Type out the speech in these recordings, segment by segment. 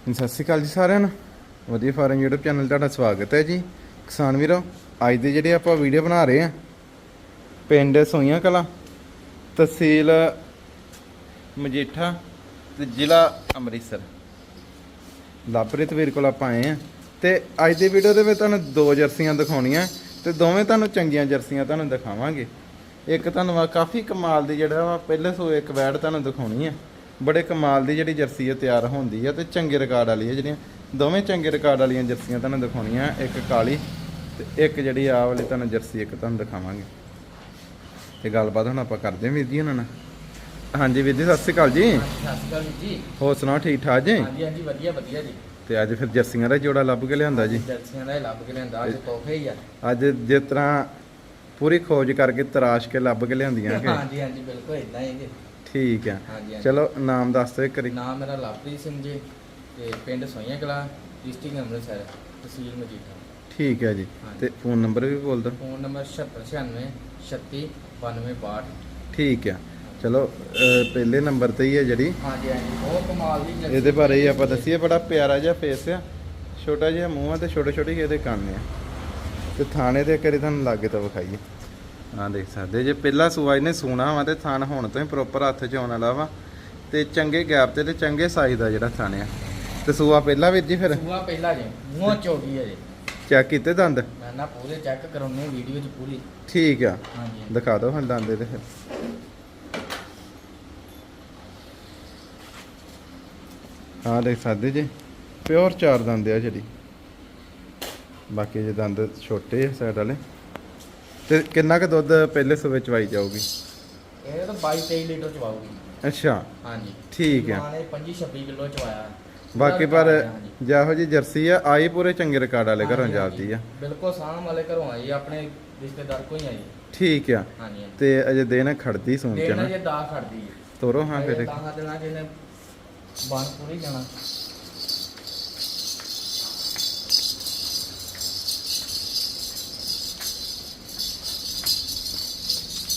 ਸਤਿ ਸ਼੍ਰੀ ਅਕਾਲ ਜੀ ਸਾਰਿਆਂ ਨੂੰ। ਵਧੀਆ ਫਾਰਮ YouTube ਚੈਨਲ ਤੁਹਾਡਾ ਸਵਾਗਤ ਹੈ ਜੀ। ਕਿਸਾਨ ਵੀਰੋ, ਅੱਜ ਦੇ ਜਿਹੜੇ ਆਪਾਂ ਵੀਡੀਓ ਬਣਾ ਰਹੇ ਆ ਪਿੰਡ ਸੋਈਆਂ ਕਲਾ, ਤਹਿਸੀਲ ਮਜੀਠਾ ਤੇ ਜ਼ਿਲ੍ਹਾ ਅੰਮ੍ਰਿਤਸਰ। ਲਾਪ੍ਰਿਤ ਵੀਰ ਕੋਲ ਆਪਾਂ ਆਏ ਆ ਤੇ ਅੱਜ ਦੀ ਵੀਡੀਓ ਦੇ ਵਿੱਚ ਤੁਹਾਨੂੰ ਦੋ ਜਰਸੀਆਂ ਦਿਖਾਉਣੀਆਂ ਤੇ ਦੋਵੇਂ ਤੁਹਾਨੂੰ ਚੰਗੀਆਂ ਜਰਸੀਆਂ ਤੁਹਾਨੂੰ ਦਿਖਾਵਾਂਗੇ। ਇੱਕ ਤੁਹਾਨੂੰ ਆ ਕਾਫੀ ਕਮਾਲ ਦੀ ਜਿਹੜਾ ਵਾ, ਪਹਿਲੇ ਸੋ ਇੱਕ ਵੈੜ ਤੁਹਾਨੂੰ ਦਿਖਾਉਣੀ ਆ ਬੜੇ ਕਮਾਲ ਦੀ ਜਿਹੜੀ ਜਰਸੀ ਆ ਤਿਆਰ ਹੁੰਦੀ ਆ ਤੇ ਚੰਗੇ ਰਿਕਾਰਡ ਵਾਲੀ ਆ ਜਿਹੜੀਆਂ ਦੋਵੇਂ ਚੰਗੇ ਰਿਕਾਰਡ ਵਾਲੀਆਂ ਜਰਸੀਆਂ ਤੁਹਾਨੂੰ ਦਿਖਾਉਣੀਆਂ ਇੱਕ ਕਾਲੀ ਤੇ ਇੱਕ ਜਿਹੜੀ ਆ ਵਾਲੀ ਤੁਹਾਨੂੰ ਜਰਸੀ ਇੱਕ ਤੁਹਾਨੂੰ ਦਿਖਾਵਾਂਗੇ। ਤੇ ਗੱਲਬਾਤ ਹੁਣ ਆਪਾਂ ਕਰਦੇ ਹਾਂ ਵੀਰ ਜੀ ਉਹਨਾਂ ਨਾਲ। ਹਾਂਜੀ ਵੀਰ ਜੀ ਸਤਿ ਸ਼੍ਰੀ ਅਕਾਲ ਜੀ। ਸਤਿ ਸ਼੍ਰੀ ਅਕਾਲ ਜੀ। ਹੋਰ ਸੁਣਾਓ ਠੀਕ ਠਾਕ ਜੀ? ਹਾਂਜੀ ਹਾਂਜੀ ਵਧੀਆ ਵਧੀਆ ਜੀ। ਤੇ ਅੱਜ ਫਿਰ ਜਰਸੀਆਂ ਦਾ ਜੋੜਾ ਲੱਭ ਕੇ ਲਿਆਂਦਾ ਜੀ? ਜਲਸੀਆਂ ਦਾ ਹੀ ਲੱਭ ਕੇ ਲਿਆਂਦਾ ਅੱਜ ਤੋਹਫੇ ਹੀ ਆ। ਅੱਜ ਜਿਸ ਤਰ੍ਹਾਂ ਪੂਰੀ ਖੋਜ ਕਰਕੇ ਤਰਾਸ਼ ਕੇ ਲੱਭ ਕੇ ਲਿਆਂਦੀਆਂ ਕਿ? ਹਾਂਜੀ ਹਾਂਜੀ ਬਿਲਕੁਲ ਇਦਾਂ ਹੀ ਜੀ। ਠੀਕ ਆ। ਹਾਂਜੀ ਹਾਂਜੀ। ਚਲੋ ਨਾਮ ਦੱਸ ਦਿਓ ਇੱਕ ਵਾਰੀ। ਨਾਮ ਮੇਰਾ ਲਵਪ੍ਰੀਤ ਸਿੰਘ ਜੀ ਤੇ ਪਿੰਡ ਸੋਈਆਂ ਕਲਾ ਡਿਸਟ੍ਰਿਕਟ ਅੰਮ੍ਰਿਤਸਰ ਤਹਿਸੀਲ ਮਜੀਠਾ। ਠੀਕ ਹੈ ਜੀ। ਹਾਂਜੀ। ਤੇ ਫੋਨ ਨੰਬਰ ਵੀ ਬੋਲ ਦਿਓ। ਫੋਨ ਨੰਬਰ 7696 36 92 62 ਠੀਕ ਆ। ਚਲੋ ਅਹ ਪਹਿਲੇ ਨੰਬਰ ਤੇ ਹੀ ਹੈ ਜਿਹੜੀ। ਹਾਂਜੀ ਹਾਂਜੀ। ਬਹੁਤ ਕਮਾਲ ਦੀ ਜਰਸੀ ਇਹਦੇ ਬਾਰੇ ਹੀ ਆਪਾਂ ਦੱਸੀਏ ਬੜਾ ਪਿਆਰਾ ਜਿਹਾ ਫੇਸ ਆ। ਛੋਟਾ ਜਿਹਾ ਮੂੰਹ ਆ ਤੇ ਛੋਟੇ ਛੋਟੇ ਜਿਹੇ ਇਹਦੇ ਕੰਨ ਆ। ਤੇ ਥਾਣੇ ਦੇ ਕਰੀ ਤੁਹਾਨੂੰ ਲਾਗੇ ਤੋਂ ਵਿਖਾਈਏ। ਆ ਦੇਖ ਸਕਦੇ ਜੇ ਪਹਿਲਾ ਸੂਆ ਇਹਨੇ ਸੂਣਾ ਵਾ ਤੇ ਥਾਣ ਹੁਣ ਤੋਂ ਹੀ ਪ੍ਰੋਪਰ ਹੱਥ 'ਚ ਆਉਣ ਵਾਲਾ ਵਾ। ਤੇ ਚੰਗੇ ਗੈਪ ਤੇ ਤੇ ਚੰਗੇ ਸਾਈਜ਼ ਦਾ ਜਿਹੜਾ ਥਾਣੇ ਆ। ਤੇ ਸੂਆ ਪਹਿਲਾ ਵੀਰ ਜੀ ਫਿਰ? ਸੂਆ ਪਹਿਲਾ ਜੀ ਮੂੰਹ ਚੋਗੀ ਹੈ ਜੀ। ਚੈੱਕ ਕੀਤੇ ਦੰਦ? ਮੈਂ ਨਾ ਪੂਰੇ ਚੈੱਕ ਕਰਾਉਣੇ ਵੀਡੀਓ 'ਚ ਪੂਰੀ। ਠੀਕ ਆ। ਹਾਂਜੀ। ਦਿਖਾ ਦਿਓ ਹਾਂ ਦੰਦ ਇਹਦੇ ਫਿਰ। ਹਾਂ ਦੇਖ ਸਕਦੇ ਜੀ ਪਿਓਰ ਚਾਰ ਦੰਦ ਆ ਜਿਹੜੀ। ਬਾਕੀ ਜੇ ਦੰਦ ਛੋਟੇ ਆ ਸਾਈਡ ਵਾਲੇ। ਤੇ ਕਿੰਨਾ ਕੁ ਦੁੱਧ ਪਹਿਲੇ ਸੂਬੇ ਚਵਾਈ ਜਾਊਗੀ? ਇਹ ਤਾਂ 22 23 ਲੀਟਰ ਚਵਾਉਗੀ ਅੱਛਾ। ਹਾਂਜੀ। ਠੀਕ ਆ ਮਾਂ ਨੇ 25 26 ਕਿਲੋ ਚਵਾਇਆ। ਬਾਕੀ ਪਰ। ਜਿਹੋ ਜੀ ਜਰਸੀ ਆ ਆਈ ਪੂਰੇ ਚੰਗੇ ਰਿਕਾਰਡ ਵਾਲੇ ਘਰੋਂ ਜਾਂਦੀ ਆ। ਬਿਲਕੁਲ ਸਾਹਮ ਵਾਲੇ ਘਰੋਂ ਆਈ ਆਪਣੇ ਰਿਸ਼ਤੇਦਾਰ ਕੋਈ ਆਈ। ਠੀਕ ਆ। ਹਾਂਜੀ ਤੇ ਅਜੇ ਦਿਨ ਖੜਦੀ ਸੂਣ ਚ ਦੇਣਾ ਨਾ ਜੇ ਦਾ ਖੜਦੀ ਹੈ ਤੋਰੋ ਹਾਂ ਫਿਰ ਤਾਂ ਦੇਣਾ ਜਿਹਨੇ ਬਣ ਪੂਰੀ ਜਾਣਾ।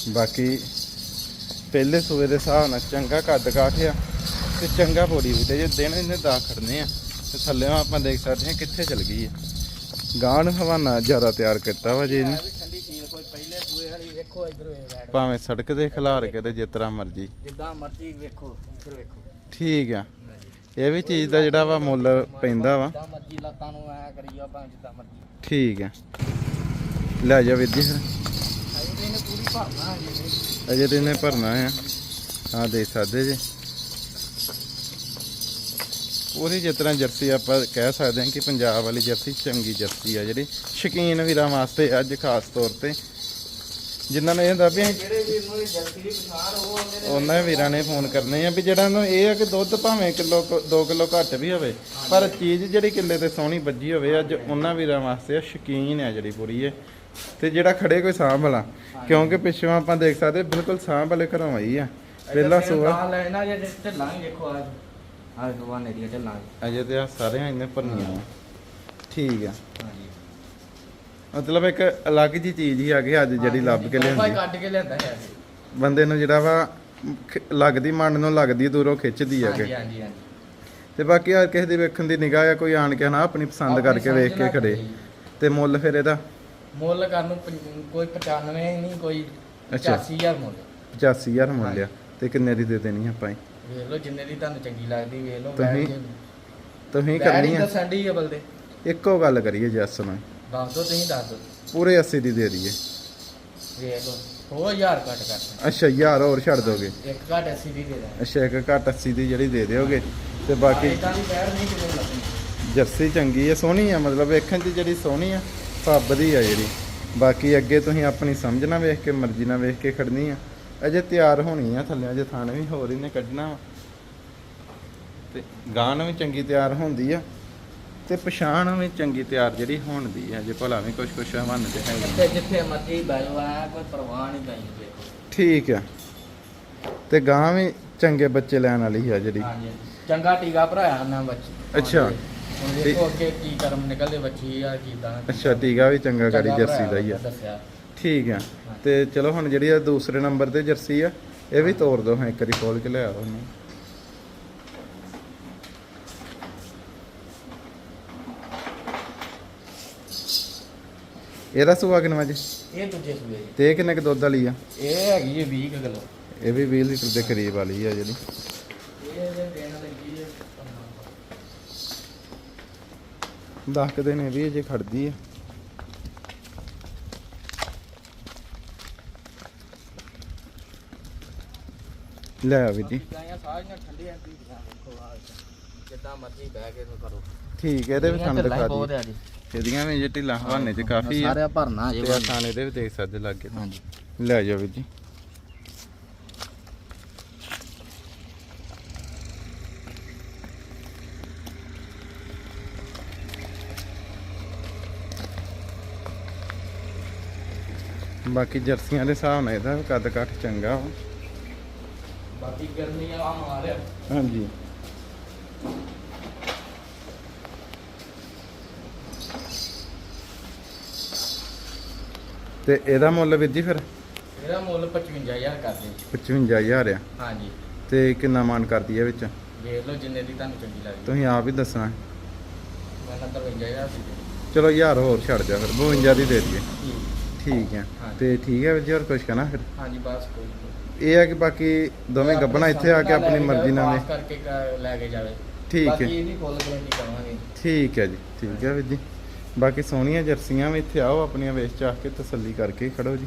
ਬਾਕੀ ਪਹਿਲੇ ਸੂਏ ਦੇ ਹਿਸਾਬ ਨਾਲ ਚੰਗਾ ਕੱਦ ਕਾਠ ਆ ਤੇ ਚੰਗਾ ਬੋੜੀ ਵੀ ਤੇ ਜੇ ਦਿਨ ਇਹਨੇ ਦਾ ਖੜਨੇ ਆ ਤੇ ਥੱਲੇ ਆਪਾਂ ਦੇਖ ਸਕਦੇ ਹਾਂ ਕਿੱਥੇ ਚਲ ਗਈ ਆ ਗਾਂ ਨੂੰ ਹਵਾਨਾ ਜ਼ਿਆਦਾ ਤਿਆਰ ਕੀਤਾ ਵਾ ਜੀ ਇਹਨੇ। ਭਾਵੇਂ ਸੜਕ ਦੇ ਖਿਲਾਰ ਕੇ ਤੇ ਜਿਸ ਤਰ੍ਹਾਂ ਮਰਜ਼ੀ। ਜਿੱਦਾਂ ਮਰਜ਼ੀ ਵੇਖੋ ਇੱਧਰ ਵੇਖੋ। ਠੀਕ ਆ। ਇਹ ਵੀ ਚੀਜ਼ ਦਾ ਜਿਹੜਾ ਵਾ ਮੁੱਲ ਪੈਂਦਾ ਵਾ। ਜਿੱਦਾਂ ਮਰਜ਼ੀ ਲੱਤਾਂ ਨੂੰ ਐ ਕਰੀ ਜਾ ਭਾਵੇਂ ਜਿੱਦਾਂ ਮਰਜ਼ੀ। ਠੀਕ ਆ। ਲੈ ਜਾ ਵੀਰ ਜੀ ਫਿਰ। ਇਹਨੇ ਪੂਰੀ ਭਰਨਾ ਹੈ ਅਜੇ ਤੇ ਇਹਨੇ ਭਰਨਾ ਆ ਆ ਦੇਖ ਸਕਦੇ ਜੀ। ਪੂਰੀ ਜਿਸ ਤਰ੍ਹਾਂ ਜਰਸੀ ਆਪਾਂ ਕਹਿ ਸਕਦੇ ਹਾਂ ਕਿ ਪੰਜਾਬ ਵਾਲੀ ਜਰਸੀ ਚੰਗੀ ਜਰਸੀ ਆ ਜਿਹੜੀ। ਸ਼ਕੀਨ ਵੀਰਾਂ ਵਾਸਤੇ ਅੱਜ ਖਾਸ ਤੌਰ ਤੇ ਜਿਨ੍ਹਾਂ ਨੇ ਇਹ ਹੁੰਦਾ ਵੀ ਉਹਨਾਂ ਵੀਰਾਂ ਨੇ ਫੋਨ ਕਰਨੇ ਆ ਵੀ ਜਿਹੜਾ ਨੂੰ ਇਹ ਆ ਕਿ ਦੁੱਧ ਭਾਵੇਂ ਕਿਲੋ 2 ਕਿਲੋ ਘੱਟ ਵੀ ਹੋਵੇ ਪਰ ਚੀਜ਼ ਜਿਹੜੀ ਕਿੱਲੇ ਤੇ ਸੋਹਣੀ ਵੱਜੀ ਹੋਵੇ ਅੱਜ ਉਹਨਾਂ ਵੀਰਾਂ ਵਾਸਤੇ ਸ਼ਕੀਨ ਆ ਜਿਹੜੀ ਪੂਰੀ ਇਹ। ਤੇ ਜਿਹੜਾ ਖੜੇ ਕੋਈ ਸਾਂਭ ਵਾਲਾ ਕਿਉਂਕਿ ਪਿੱਛੋਂ ਆਪਾਂ ਦੇਖ ਸਕਦੇ ਬਿਲਕੁਲ ਸਾਂਭ ਵਾਲੇ ਘਰੋਂ ਆਈ ਆ। ਪਹਿਲਾ ਸੂਆ। ਲੈਣਾ ਜੇ ਢਿੱਲਾਂ ਹੀ ਵੇਖੋ ਆ ਆ ਭਗਵਾਨ ਦੀਆਂ ਢਿੱਲਾਂ ਅਜੇ ਤੇ ਆ ਸਾਰੇ ਇਹਨੇ ਭਰਨੀਆਂ ਠੀਕ ਆ। ਹਾਂਜੀ। ਮਤਲਬ ਇੱਕ ਅਲੱਗ ਜੀ ਚੀਜ਼ ਹੀ ਆ ਗਈ ਅੱਜ ਜਿਹੜੀ ਲੱਭ ਕੇ ਭਾਈ ਲਿਆਂਦੀ। ਕੱਢ ਕੇ ਲਿਆਂਦਾ ਹੈ ਬੰਦੇ ਨੂੰ ਜਿਹੜਾ ਵਾ ਖ- ਲੱਗਦੀ ਮਨ ਨੂੰ ਲੱਗਦੀ ਦੂਰੋਂ ਖਿੱਚਦੀ ਆ ਕਿ। ਹਾਂਜੀ ਹਾਂਜੀ। ਤੇ ਬਾਕੀ ਹਰ ਕਿਸੇ ਦੀ ਵੇਖਣ ਦੀ ਨਿਗਾਹ ਆ ਕੋਈ ਆਣ ਕੇ ਨਾ ਆਪਣੀ ਪਸੰਦ ਆਪਣੀ ਕਰਕੇ ਵੇਖ ਸਮਝ ਕੇ ਨਾਲ ਖੜੇ। ਕਰੀ। ਤੇ ਮੁੱਲ ਫਿਰ ਇਹਦਾ? ਮੁੱਲ ਕਰਨ ਨੂੰ ਪੰ- ਕੋਈ 95 ਨਹੀਂ ਕੋਈ ਅੱਛਾ। 85000 ਮੁੱਲ। 85000 ਮੁੱਲ ਆ। ਤੇ ਕਿੰਨੇ ਦੀ ਦੇ ਦੇਣੀ ਆਪਾਂ ਇਹ? ਵੇਖ ਲਓ ਜਿੰਨੇ ਦੀ ਤੁਹਾਨੂੰ ਚੰਗੀ ਲੱਗਦੀ ਵੇਖ ਲਓ ਤੁਸੀਂ ਤੁਸੀਂ ਕਰਨੀ ਕਰਨੀ ਆ। ਦੱਸਣ ਦੀ ਆ ਬਲਦੇ ਇੱਕੋ ਗੱਲ ਕਰੀਏ ਜੱਸ ਨਾਲ ਦੱਸ ਦਿਓ ਤੁਸੀਂ ਦੱਸ ਦਿਓ। ਪੂਰੇ 80 ਦੀ ਦੇ ਦਈਏ। ਵੇਖ ਲਓ ਹੋ 1000 ਘੱਟ ਕਰ ਅੱਛਾ ਯਾਰ ਹੋਰ ਛੱਡ ਦੋਗੇ। ਇੱਕ ਘੱਟ 80 ਦੀ ਦੇ ਦਾਂ ਅੱਛਾ ਇੱਕ ਘੱਟ 80 ਦੀ ਜਿਹੜੀ ਦੇ ਦਿਓਗੇ ਤੇ ਬਾਕੀ ਇਦਾਂ ਦੀ ਪੈਰ ਨਹੀਂ ਕਿਤੇ ਲੱਗਣੀ ਜਰਸੀ ਚੰਗੀ ਆ ਸੋਹਣੀ ਆ ਮਤਲਬ ਵੇਖਣ 'ਚ ਜਿਹੜੀ ਸੋਹਣੀ ਆ ਫੱਬ ਦੀ ਆ ਜਿਹੜੀ। ਬਾਕੀ ਅੱਗੇ ਤੁਸੀਂ ਆਪਣੀ ਸਮਝ ਨਾਲ ਵੇਖ ਕੇ ਮਰਜ਼ੀ ਨਾਲ ਵੇਖ ਕੇ ਖੜਨੀ ਆ। ਅਜੇ ਤਿਆਰ ਹੋਣੀ ਆ ਥੱਲੇ ਅਜੇ ਥਾਣੇ ਵੀ ਹੋਰ ਇਹਨੇ ਕੱਢਣਾ ਵਾ। ਤੇ ਗਾਣ ਵੀ ਚੰਗੀ ਤਿਆਰ ਹੁੰਦੀ ਆ। ਤੇ ਪਛਾਣ ਵੀ ਚੰਗੀ ਤਿਆਰ ਜਿਹੜੀ ਹੋਣ ਦੀ ਆ ਜੇ ਭਲਾ ਵੀ ਕੁਝ ਕੁਝ ਹਵਨ ਤੇ ਹੈ ਜਿੱਥੇ ਜਿੱਥੇ ਮਰਜ਼ੀ ਬੈਲੋ ਆ ਕੋਈ ਪਰਵਾਹ ਨਹੀਂ ਕਰੀ ਵੇਖੋ ਠੀਕ ਆ। ਤੇ ਗਾਂ ਵੀ ਚੰਗੇ ਬੱਚੇ ਲੈਣ ਵਾਲੀ ਆ ਜਿਹੜੀ। ਹਾਂਜੀ। ਚੰਗਾ ਟੀਕਾ ਭਰਾਇਆ ਨਾ ਬੱਚੀ। ਅੱਛਾ। ਹੁਣ ਦੇਖੋ ਅੱਗੇ ਕੀ ਕਰਮ ਨਿਕਲਦੇ ਬੱਚੀ ਆ ਕੀਦਾ ਅੱਛਾ ਟੀਕਾ ਵੀ ਚੰਗਾ ਗਾੜੀ ਜਰਸੀ ਦਾ ਹੀ ਆ। ਠੀਕ ਆ। ਤੇ ਚਲੋ ਹੁਣ ਜਿਹੜੀ ਆ ਦੂਸਰੇ ਨੰਬਰ ਤੇ ਜਰਸੀ ਆ ਇਹ ਵੀ ਤੋੜ ਦੋ ਹਾਂ ਇੱਕ ਵਾਰੀ ਖੋਲ ਕੇ ਲਿਆ ਉਹਨੂੰ। ਇਹਦਾ ਸੁਆ ਕਿੰਨਾ ਜੀ? ਇਹ ਦੂਜੇ ਸੂਏ ਜੀ। ਤੇ ਇਹ ਕਿੰਨੇ ਕੁ ਦੁੱਧ ਵਾਲੀ ਆ? ਇਹ ਹੈਗੀ ਜੀ 20 ਕਿਲੋ। ਇਹ ਵੀ 20 ਲੀਟਰ ਦੇ ਕਰੀਬ ਵਾਲੀ ਆ ਜਿਹੜੀ। ਇਹ ਦੇ ਦੇਣ ਲੱਗੀ ਹੈ ਦਸ ਕੁ ਦਿਨ ਇਹ ਵੀ ਅਜੇ ਖੜਦੀ ਆ। ਲੈ ਆ ਵੀ ਜੀ। ਗਾਇਆਂ ਸਾਰੀਆਂ ਠੰਡੀਆਂ ਪੀੜੀਆਂ ਵੇਖੋ ਆ ਜਿੱਦਾਂ ਮਰਜ਼ੀ ਬਹਿ ਕੇ ਇਹਨੂੰ ਕਰੋ। ਠੀਕ ਹੈ ਇਹਦੇ ਵੀ ਸਾਨੂੰ ਦਿਖਾ ਬਹੁਤ ਦੀ। ਆ ਜੀ। ਇਹਦੀਆਂ ਵੀ ਜੇ ਢਿੱਲਾ ਹਵਾਨੇ ਚ ਕਾਫੀ ਆ। ਸਾਰੇ ਭਰਨਾ ਜੇ ਤੇ ਆਸਾਨ ਇਹਦੇ ਵੀ ਦੇਖ ਸਕਦੇ ਲੱਗੇ ਹਾਂਜੀ। ਲੈ ਜਾਓ ਵੀ ਜੀ। ਬਾਕੀ ਜਰਸੀਆਂ ਦੇ ਹਿਸਾਬ ਨਾਲ ਇਹਦਾ ਕੱਦ ਕੱਟ ਚੰਗਾ ਵਾ। ਬਾਕੀ ਗਰਮੀ ਆ ਮਾਰਿਆ। ਹਾਂਜੀ। ਤੇ ਇਹਦਾ ਮੁੱਲ ਵੀਰ ਜੀ ਫਿਰ? ਇਹਦਾ ਮੁੱਲ 55000 ਕਰਦੇ ਜੀ। 55000 ਆ। ਹਾਂਜੀ। ਤੇ ਕਿੰਨਾ ਮਾਨ ਕਰਦੀ ਹੈ ਵਿੱਚ? ਵੇਖ ਲਓ ਜਿੰਨੇ ਦੀ ਤੁਹਾਨੂੰ ਚੰਗੀ ਲੱਗਦੀ। ਤੁਸੀਂ ਆਪ ਹੀ ਦੱਸਣਾ। ਮੈਂ ਨਾ 55000 ਦੀ ਦੇ ਚਲੋ ਯਾਰ ਹੋਰ ਛੱਡ ਜਾ ਫਿਰ 52 ਦੀ ਦੇ ਦਈਏ। ਠੀਕ। ਹੈ। ਤੇ ਠੀਕ ਹੈ ਵੀਰ ਜੀ ਹੋਰ ਕੁਝ ਕਹਿਣਾ ਫਿਰ? ਹਾਂਜੀ ਬਸ ਕੋਈ ਨੀ। ਇਹ ਹੈ ਕਿ ਬਾਕੀ ਦੋਵੇਂ ਗੱਬਣਾ ਇੱਥੇ ਆ ਕੇ ਆਪਣੀ ਮਰਜ਼ੀ ਨਾਲ ਕਰਕੇ ਲੈ ਕੇ ਜਾਵੇ। ਠੀਕ ਬਾਕੀ ਹੈ ਇਹਦੀ ਫੁੱਲ ਗਰੰਟੀ ਕਰਾਂਗੇ। ਠੀਕ ਹੈ ਜੀ ਠੀਕ ਹੈ ਵੀਰ ਜੀ। ਬਾਕੀ ਸੋਹਣੀਆਂ ਜਰਸੀਆਂ ਵੀ ਇੱਥੇ ਆਓ ਆਪਣੀਆਂ ਵੇਚ ਚਾਹ ਕੇ ਤਸੱਲੀ ਕਰਕੇ ਖੜੋ ਜੀ।